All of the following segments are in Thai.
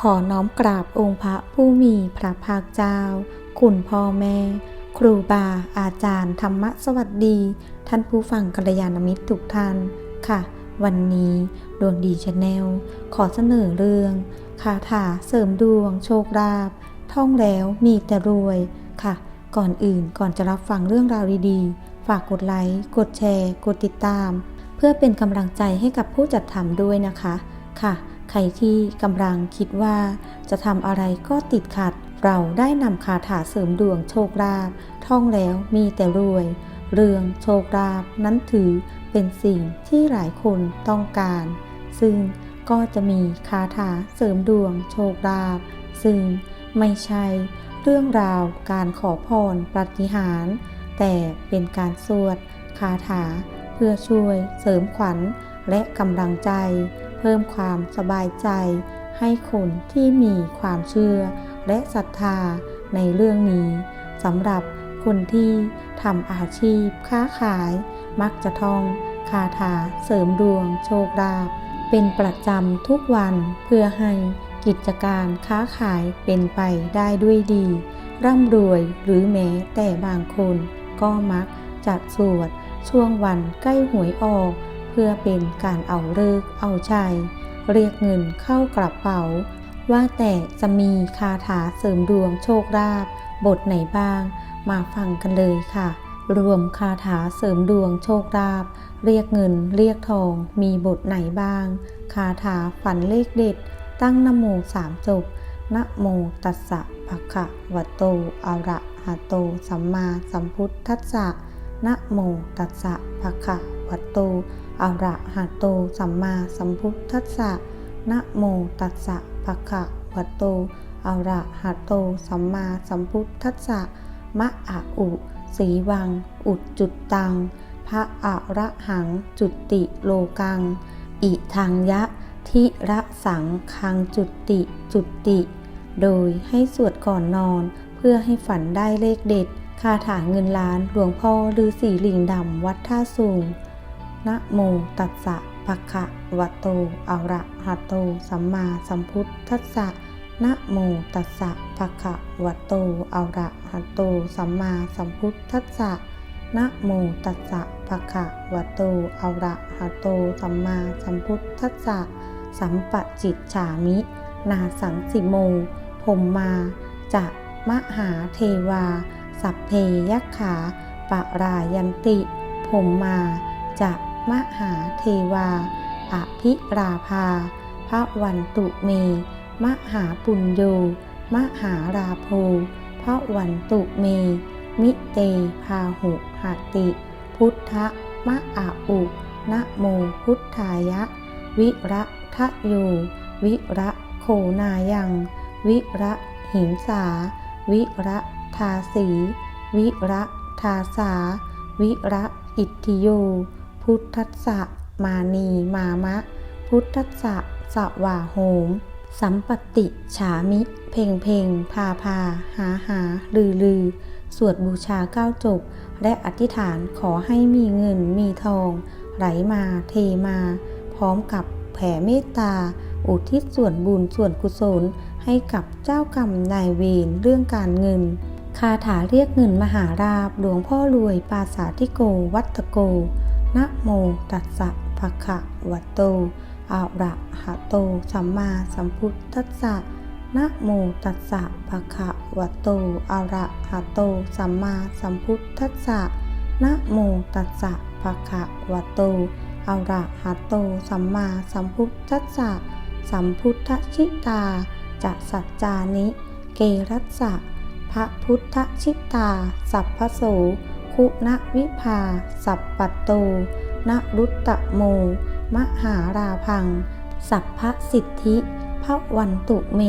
ขอน้อมกราบองค์พระผู้มีพระภาคเจ้า คุณพ่อแม่ ครูบาอาจารย์ ธรรมะสวัสดี ท่านผู้ฟังกัลยาณมิตรทุกท่านค่ะ วันนี้ดวงดีชาแนลขอเสนอเรื่องคาถาเสริมดวงโชคลาภท่องแล้วมีแต่รวยค่ะ ก่อนอื่นก่อนจะรับฟังเรื่องราวดีๆ ฝากกดไลค์กดแชร์ กดติดตาม เพื่อเป็นกำลังใจให้กับผู้จัดทำด้วยนะคะค่ะ ใครที่กำลังคิดว่าจะทำอะไรก็ติดขัด เราได้นำคาถาเสริมดวงโชคลาภท่องแล้วมีแต่รวย เรื่องโชคลาภนั้นถือเป็นสิ่งที่หลายคนต้องการ ซึ่งก็จะมีคาถาเสริมดวงโชคลาภซึ่งไม่ใช่เรื่องราวการขอพรปาฏิหาร แต่เป็นการสวดคาถา เพื่อช่วยเสริมขวัญและกำลังใจ เพิ่มความสบายใจ ให้คนที่มีความเชื่อ และศรัทธาในเรื่องนี้สำหรับคนที่ทำอาชีพค้าขาย มักจะท่องคาถาเสริมดวงโชคลาภเป็นประจำทุกวันเพื่อให้กิจการค้าขายเป็นไปได้ด้วยดี ร่ำรวยหรือแม้แต่บางคนก็มักจัดสวดช่วงวันใกล้หวยออก พื่อเป็นการเอาเลิกเอาชัยเรียกเงินเข้ากระเป๋า ว่าแต่จะมีคาถาเสริมดวงโชคลาภบทไหนบ้าง มาฟังกันเลยค่ะ รวมคาถาเสริมดวงโชคลาภเรียกเงินเรียกทองมีบทไหนบ้าง คาถาฝันเลขเด็ด ตั้งนโมสามจบนะโมตัสสะภะคะวะโตอะระหะโต สัมมาสัมพุทธัสสะนะโมตัสสะภะคะวะโต อระหะโตสัมมาสัมพุทธัสสะนะโมตัสสะภะคะวะโตอระหะโตสัมมาสัมพุทธัสสะมะอะอุสีวัง อุดจุดตัง พระอะระหังจุติโลกัง อิทังยะทิระสังคังจุติจุติ โดยให้สวดก่อนนอน เพื่อให้ฝันได้เลขเด็ด คาถาเงินล้านหลวงพ่อฤาษีลิงดำวัดท่าสูง นะโมตัสสะภะคะวะโตอะระหะโต สัมมาสัมพุทธัสสะนะโมตัสสะภะคะวะโตอะระหะโต สัมมาสัมพุทธัสสะนะโมตัสสะภะคะวะโตอะระหะโต สัมมาสัมพุทธัสสะสัมปจิตฉามิ นาสังสิโมผมมาจะมหาเทวา สัพเพยักขาปะรายันติ ผมมาจะ มหาเทวา อภิราภา พระวันตุเม มหาปุญโย มหาราโพพระวันตุเม มิเตพาหุหติ พุทธมะอาอุนะโมพุทธายะ วิระทะโย วิระโคนายัง วิระหิงสา วิระทาสี วิระทาสา วิระอิทธิโย พุทธัสสะมานีมามะ พุทธัสสะสวาโหม สัมปติฉามิ เพ่งเพ่งพาพา หาหา ลือลือ สวดบูชาเก้าจบ และอธิษฐานขอให้มีเงินมีทอง ไหลมาเทมา พร้อมกับแผ่เมตตา อุทิศส่วนบุญส่วนกุศล ให้กับเจ้ากรรมนายเวรเรื่องการเงินคาถาเรียกเงินมหาราบหลวงพ่อรวยปาสาธิโกวัตโก นะโมตัสสะภะคะวะโตอะระหะโต สัมมาสัมพุทธัสสะนะโมตัสสะภะคะวะโตอะระหะโต สัมมาสัมพุทธัสสะนะโมตัสสะภะคะวะโตอะระหะโต สัมมาสัมพุทธัสสะ สัมพุทธชิตาจะสัจจานิ เกรัสสะพระพุทธชิตา สัพพโส คุณวิภา สัพปัตโตนรุตตะโม มหาราพัง สัพพสิทธิพระวันตุเม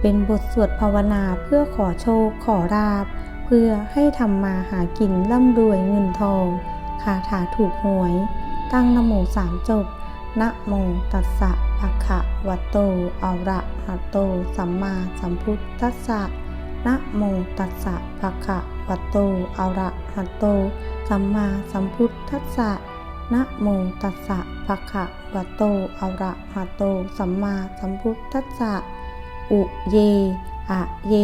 เป็นบทสวดภาวนาเพื่อขอโชคขอราบ เพื่อให้ทำมาหากินร่ำรวยเงินทองคาถาถูกหวย ตั้งนโมสามจบนะโมตัสสะภะคะวะโตอะระหะโต สัมมาสัมพุทธัสสะ นะโมตัสสะภะคะวะโตอะระหะโต สัมมาสัมพุทธัสสะนะโมตัสสะภะคะวะโตอะระหะโต สัมมาสัมพุทธัสสะ อุเย อะเย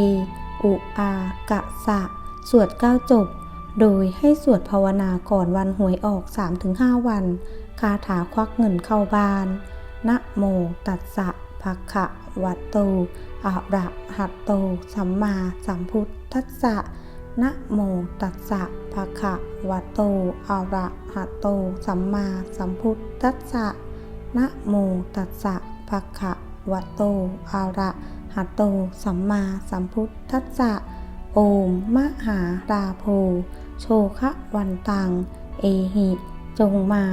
อุอากะสะ สวดเก้าจบ โดยให้สวดภาวนาก่อนวันหวยออก 3-5 วัน คาถาควักเงินเข้าบ้าน นะโมตัสสะ ภะคะวะโตอะระหะโต สัมมาสัมพุทธัสสะนะโมตัสสะภะคะวะโตอะระหะโต สัมมาสัมพุทธัสสะนะโมตัสสะภะคะวะโตอะระหะโต สัมมาสัมพุทธัสสะโอมมหาราโพโชคะวันตัง เอหิ จงมา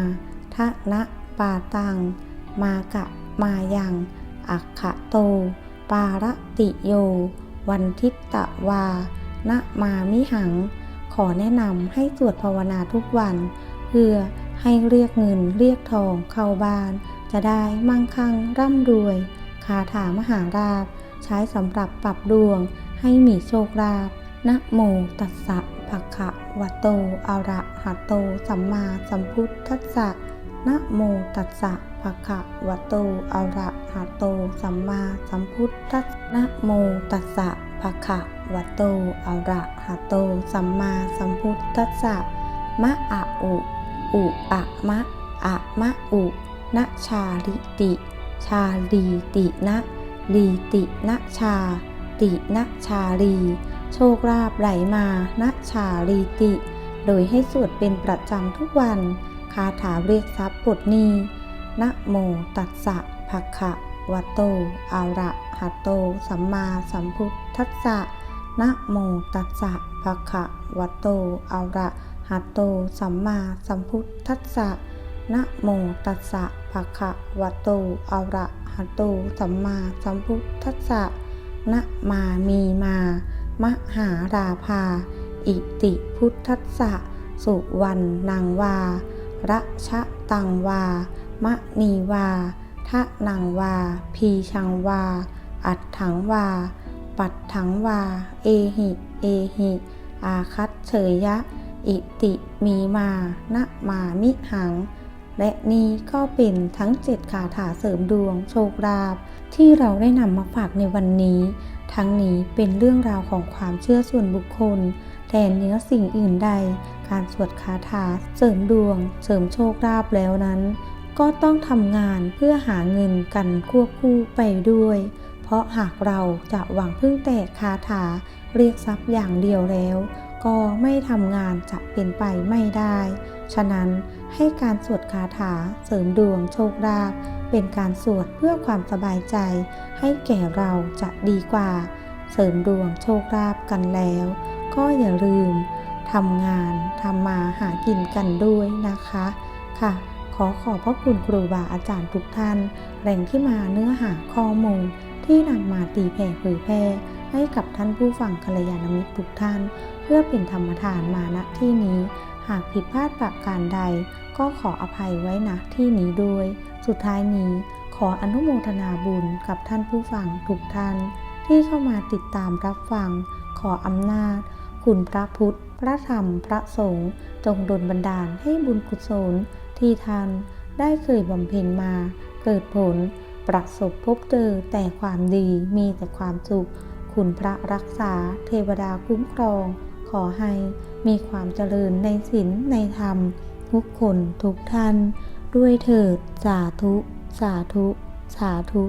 ทะนะปาตัง มากะมายัง อักขะโต ปารติโย วันทิตตะวา นะมามิหัง ขอแนะนำให้สวดภาวนาทุกวัน เพื่อให้เรียกเงินเรียกทองเข้าบ้าน จะได้มั่งคั่งร่ำรวย คาถามหาราบ ใช้สำหรับปรับดวง ให้มีโชคลาภนะโมตัสสะภะคะวะโตอะระหะโต สัมมาสัมพุทธัสสะ นะโมตัสสะภะคะวะโตอะระหะโต สัมมาสัมพุทธัสสะนะโมตัสสะภะคะวะโตอะระหะโต สัมมาสัมพุทธัสสะมะอะอุอุอะมะอะมะอุนะชาลิติ ชาลีตินะลีตินะชา ตินะชาลีโชคลาภไหลมานะชาลีติ โดยให้สวดเป็นประจำทุกวัน คาถาเรียกทรัพย์ปลดหนี้นะโมตัสสะภะคะวะโตอะระหะโต สัมมาสัมพุทธัสสะนะโมตัสสะภะคะวะโตอะระหะโต สัมมาสัมพุทธัสสะนะโมตัสสะภะคะวะโตอะระหะโต สัมมาสัมพุทธัสสะนะมามีมา มหาราภา อิติพุทธัสสะ สุวรรณนางวา ระชะตังวา มะนีวาทะนังวา พีชังวา อัดถังวา ปัดถังวา เอหิ เอหิ อาคัตเฉยยะ อิติมีมานะมามิหัง และนี่ก็เป็นทั้งเจ็ดคาถาเสริมดวงโชคลาภที่เราได้นำมาฝากในวันนี้ ทั้งนี้เป็นเรื่องราวของความเชื่อส่วนบุคคล แต่เนื้อสิ่งอื่นใด การสวดคาถาเสริมดวง เสริมโชคลาภแล้วนั้น ก็ต้องทำงานเพื่อหาเงินกันควบคู่ไปด้วย เพราะหากเราจะหวังพึ่งแต่คาถาเรียกทรัพย์อย่างเดียวแล้ว ก็ไม่ทำงานจะเป็นไปไม่ได้ ฉะนั้นให้การสวดคาถาเสริมดวงโชคลาภเป็นการสวดเพื่อความสบายใจ ให้แก่เราจะดีกว่า เสริมดวงโชคลาภกันแล้ว ก็อย่าลืมทำงานทำมาหากินกันด้วยนะคะค่ะ ขอขอบพระคุณครูบาอาจารย์ทุกท่าน แหล่งที่มาเนื้อหาข้อมูลที่นำมาตีแผ่เผยแพร่ให้กับท่านผู้ฟังกัลยาณมิตรทุกท่าน เพื่อเป็นธรรมทานมาณที่นี้ หากผิดพลาดประการใด ก็ขออภัยไว้ณที่นี้ด้วย สุดท้ายนี้ขออนุโมทนาบุญกับท่านผู้ฟังทุกท่าน ที่เข้ามาติดตามรับฟัง ขออำนาจ คุณพระพุทธ พระธรรม พระสงฆ์จงดลบันดาลให้บุญกุศลที่ท่านได้เคยบำเพ็ญมา เกิดผล ประสบพบเจอแต่ความดีมีแต่ความสุข คุณพระรักษา เทวดาคุ้มครอง ขอให้มีความเจริญในศีลในธรรม ทุกคนทุกท่าน ด้วยเถิด สาธุ สาธุ สาธุ